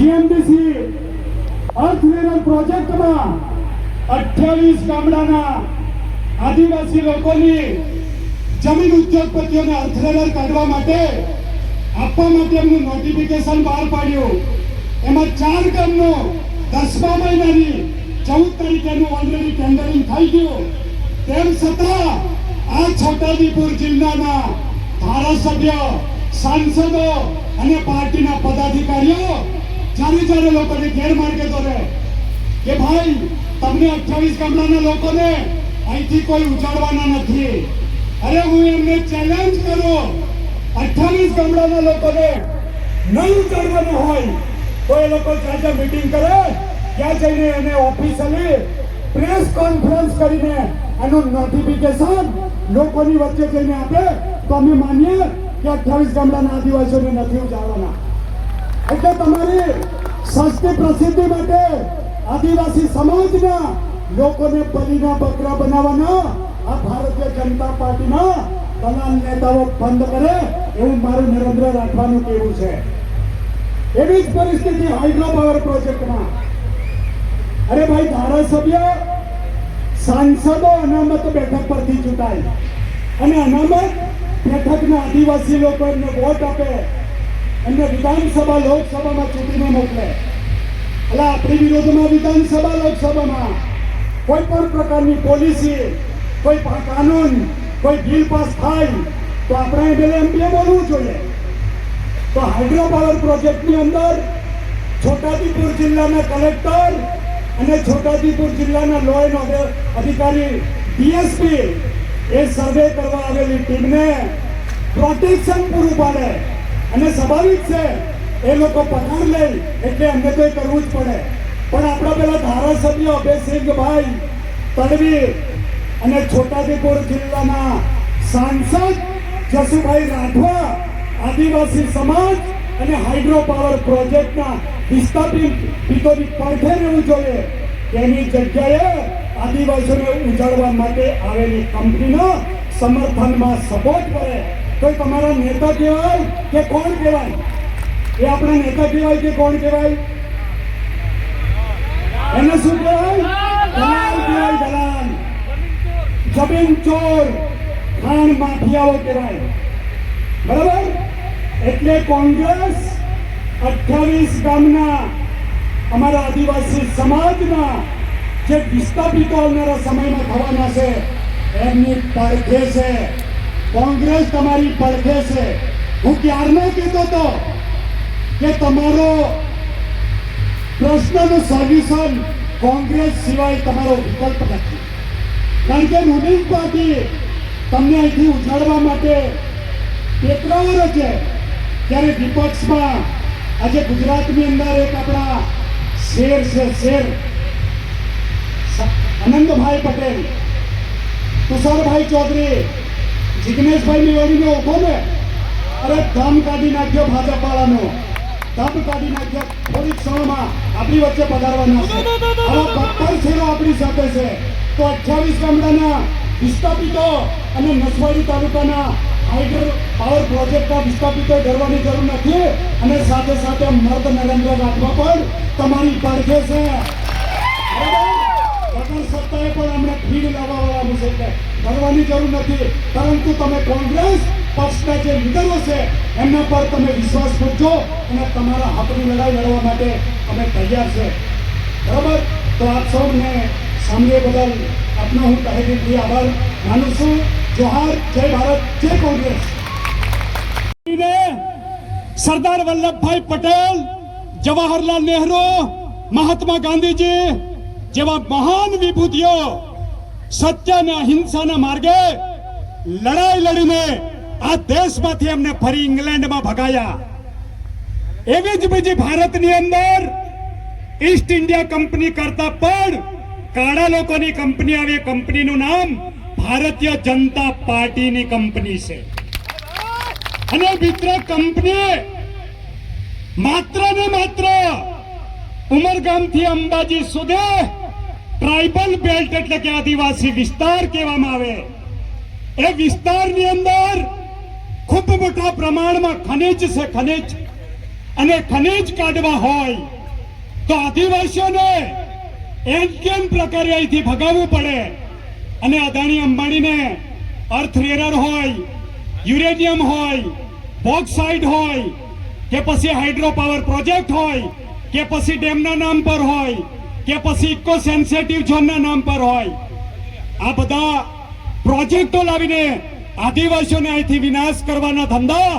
GMDC અર્થ level પ્રોજેક્ટમાં અઠ્યાવીસ ગામડાના આદિવાસી લોકોની જમીન ઉદ્યોગપતિઓને અર્થલેવલ કાઢવા માટે, આપવા માટે એમનું નોટિફિકેશન બહાર પાડ્યું. એમાં ચાર ગામનો દસમા મહિનાની ચૌદ તારીખેનું ઓલરેડી ટેન્ડરિંગ થઈ ગયું. તેમ છતાં આ છોટાદીપુર જિલ્લાના ધારાસભ્ય, સાંસદો અને પાર્ટીના પદાધિકારીઓ જ્યારે લોકોને ગેરમાર્ગે દોરે કે ભાઈ, તમને અઠ્યાવીસ ગામડાના લોકોને અહીંથી કોઈ ઉજાડવાના નથી. અરે હું એમને ચેલેન્જ કરું. અઠ્યાવીસ ગામડાના લોકોને નહીં ઉજાડવાનું હોય, તો એ લોકો જ્યાં જ્યાં મીટિંગ કરે, ત્યાં જઈને એને ઓફિસલી પ્રેસ કોન્ફરન્સ કરીને એનું નોટિફિકેશન લોકોની વચ્ચે જઈને આપે. તો અમે માનીએ કે અઠ્યાવીસ ગામડાના આદિવાસીઓને નથી ઉજાડવાના. એટલે તમારી સંસ્કૃતિ પ્રસિદ્ધિ માટે આદિવાસી સમાજના લોકોને બલીના બકરા બનાવવાના, આ ભારતીય જનતા પાર્ટીના તમામ નેતાઓ બંધ કરે એવું મારું નરેન્દ્ર રાખવાનું કહેવું છે. એવી જ પરિસ્થિતિ હાઇડ્રો પાવર પ્રોજેક્ટમાં અરે ભાઈ, ધારાસભ્ય, સાંસદો અનામત બેઠક પરથી ચૂંટાય. અને અનામત બેઠકના આદિવાસી લોકો એમને વોટ આપે. એમને વિધાનસભા, લોકસભામાં ચૂંટીને મોકલે. એટલે આપણી વિરોધમાં વિધાનસભા, લોકસભામાં કોઈ પણ પ્રકારની પોલિસી, કોઈ પણ કાનૂન, કોઈ બિલ પાસ થાય, તો આપણે એમએલએ એમપીએ બોલવું જોઈએ. તો હાઇડ્રો પાવર પ્રોજેક્ટની અંદર છોટાદીપુર જિલ્લાના કલેક્ટર અને છોટાદીપુર જિલ્લાના લો એન્ડ અધિકારી ડીએસપી એ સર્વે કરવા આવેલી ટીમને પ્રોટેક્શન પૂરું પાડે. અને સ્વાભાવિક છે, એ લોકો પગાર લે, એટલે અમને તો કરવું જ પડે. પણ આપણા પેલા ધારાસભ્ય અભયસિંહભાઈ તડવી અને છોટાઉદેપુર જિલ્લાના સાંસદ જસુભાઈ રાઠવા, આદિવાસી સમાજ અને હાઇડ્રો પાવર પ્રોજેક્ટના વિસ્થાપિત પિતોની પડખે રહેવું જોઈએ. તેની જગ્યાએ આદિવાસીઓને ઉજાડવા માટે આવેલી કંપનીનો સમર્થનમાં સપોર્ટ કરે. તો તમારા નેતા કહેવાય કે કોણ કહેવાય? એ આપણા નેતા કહેવાય કે કોણ કહેવાય? એને શું કહેવાય? દલાલ કહેવાય, દલાલ. જમીન ચોર, ખાણ માફિયાઓ કહેવાય. બરાબર? એટલે કોંગ્રેસ અઠ્યાવીસ ગામના અમારા આદિવાસી સમાજના જે વિસ્થાપિતો આવનારા સમયમાં થવાના છે, એમની તારીખે છે. કોંગ્રેસ તમારી પડખે છે. હું ક્યારનો કહેતો હતો કે તમારો પ્રશ્નનું સોલ્યુશન કોંગ્રેસ સિવાય તમારો વિકલ્પ નથી. કારણ કે રૂલિંગ પાર્ટી તમને અહીંથી ઉછાળવા માટે પેતરાવાનો છે. ત્યારે વિપક્ષમાં આજે ગુજરાતની અંદર એક આપણા શેર છે, શેર. આનંદભાઈ પટેલ. તુષારભાઈ ચૌધરી જિગ્નેશભાઈ મેવાડીને ઊભો ને. અરે ધમ કાઢી નાખ્યો ભાજપ વાળાનો દમ કાઢી નાખ્યો થોડી ક્ષણોમાં આપણી વચ્ચે પધારવાના છે. આવા બત્તર શેરો આપણી સાથે છે. તો અઠ્યાવીસ ગામડાના વિસ્થાપિતો અને નસવાડી તાલુકાના હાઇડ્રો પાવર પ્રોજેક્ટના વિસ્થાપિતો ડરવાની જરૂર નથી. અને સાથે સાથે મર્દ નરેન્દ્ર રાઠવા પણ તમારી પડખે છે. બરાબર? પણ અમને ફીડ લાવવાવાળા છે એટલે કરવાની જરૂર નથી. પરંતુ તમે કોંગ્રેસ પક્ષના જે લીડરો છે, એમના પર તમે વિશ્વાસ કરજો અને તમારા હકની લડાઈ લડવા માટે અમે તૈયાર છે. બરાબર? તો આપ સૌને સાંભળે બદલ આપનો હું તહે દિલથી આભાર માનું છું. જોહાર, જય ભારત, જય કોંગ્રેસ. સરદાર વલ્લભભાઈ પટેલ, જવાહરલાલ નહેરુ, મહાત્મા ગાંધીજી જેવા મહાન વિભૂતિઓ સત્ય અને અહિંસાના માર્ગે લડાઈ લડીને આ દેશમાંથી એમને ફરી ઇંગ્લેન્ડમાં ભગાયા. એવી જ બીજી ભારતની અંદર ઈસ્ટ ઇન્ડિયા કંપની કરતા પણ કાળા લોકોની કંપની આવી. કંપનીનું નામ ભારતીય જનતા પાર્ટીની કંપની છે. અને મિત્ર કંપની માત્ર ને માત્ર ઉમરગામથી અંબાજી સુધી ટ્રાઇબલ બેલ્ટ એટલે કે આદિવાસી વિસ્તાર કહેવામાં આવે. એ વિસ્તારની અંદર ખૂબ મોટા પ્રમાણમાં ખનિજ છે ખનિજ. અને ખનિજ કાઢવા હોય તો આદિવાસીઓને એમ કેમ પ્રકારે અહીંથી ભગાવવું પડે? અને અદાણી અંબાણીને અર્થ રેરર હોય, યુરેનિયમ હોય, બોક્સાઇડ હોય, કે પછી હાઇડ્રો પાવર પ્રોજેક્ટ હોય, કે પછી ડેમના નામ પર હોય કે પછી ઇકો સેન્સિટિવ ઝોનના નામ પર હોય. આ બધા પ્રોજેક્ટો લાવીને આદિવાસીઓને અહીંથી વિનાશ કરવાના ધંધા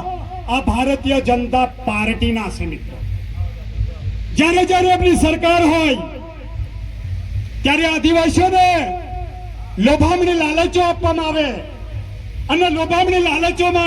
આ ભારતીય જનતા પાર્ટીના છે મિત્રો. જ્યારે જ્યારે આપણી સરકાર હોય, ત્યારે આદિવાસીઓને લોભામણી લાલચો આપવામાં આવે. અને લોભામણી લાલચોમાં